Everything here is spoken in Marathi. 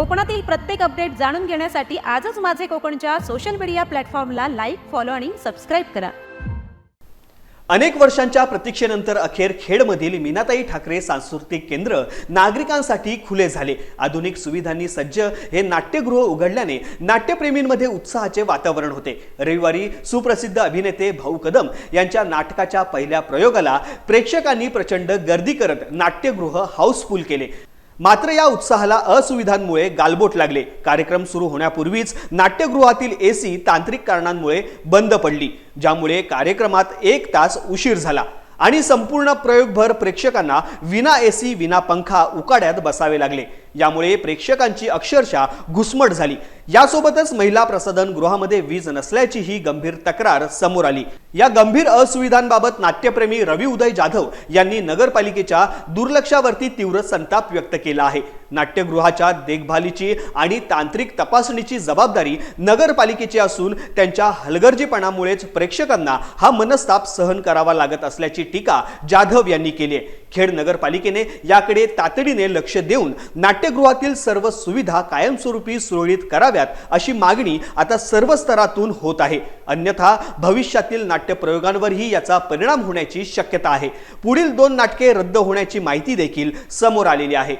कोकणातील प्रत्येक अपडेट जाणून घेण्यासाठी आजच माझे कोकणच्या सोशल मीडिया प्लॅटफॉर्मला लाईक फॉलो आणि सबस्क्राईब करा. अनेक वर्षांच्या प्रतीक्षेनंतर अखेर खेडमधील मीनाताई ठाकरे सांस्कृतिक केंद्र नागरिकांसाठी खुले झाले. आधुनिक सुविधांनी सज्ज हे नाट्यगृह उघडल्याने नाट्यप्रेमींमध्ये उत्साहाचे वातावरण होते. रविवारी सुप्रसिद्ध अभिनेते भाऊ कदम यांच्या नाटकाच्या पहिल्या प्रयोगाला प्रेक्षकांनी प्रचंड गर्दी करत नाट्यगृह हाऊसफुल केले. मात्र या उत्साहाला असुविधांमुळे गालबोट लागले. कार्यक्रम सुरू होण्यापूर्वीच नाट्यगृहातील एसी तांत्रिक कारणांमुळे बंद पडली ज्यामुळे कार्यक्रमात एक तास उशीर झाला आणि संपूर्ण प्रयोगभर प्रेक्षकांना विना एसी विना पंखा उकाड्यात बसावे लागले. यामुळे प्रेक्षकांची अक्षरशः घुसमट झाली. यासोबतच महिला प्रसाधन गृहामध्ये वीज नसल्याची ही गंभीर तक्रार समोर आली. या गंभीर असुविधांबाबत नाट्यप्रेमी रवी उदय जाधव यांनी नगरपालिकेच्या दुर्लक्षावरती तीव्र संताप व्यक्त केला आहे. नाट्यगृहाच्या देखभालीची आणि तांत्रिक तपासणीची जबाबदारी नगरपालिकेची असून त्यांच्या हलगर्जीपणामुळेच प्रेक्षकांना हा मनस्ताप सहन करावा लागत असल्याची टीका जाधव यांनी केली आहे. खेड नगरपालिकेने याकडे तातडीने लक्ष देऊन नाट्य नाट्यगृहातील सर्व सुविधा कायमस्वरूपी सुरळीत कराव्यात अशी मागणी आता सर्व स्तरातून होत आहे. अन्यथा भविष्यातील नाट्यप्रयोगांवरही याचा परिणाम होण्याची शक्यता आहे. पुढील दोन नाटके रद्द होण्याची माहिती देखील समोर आलेली आहे.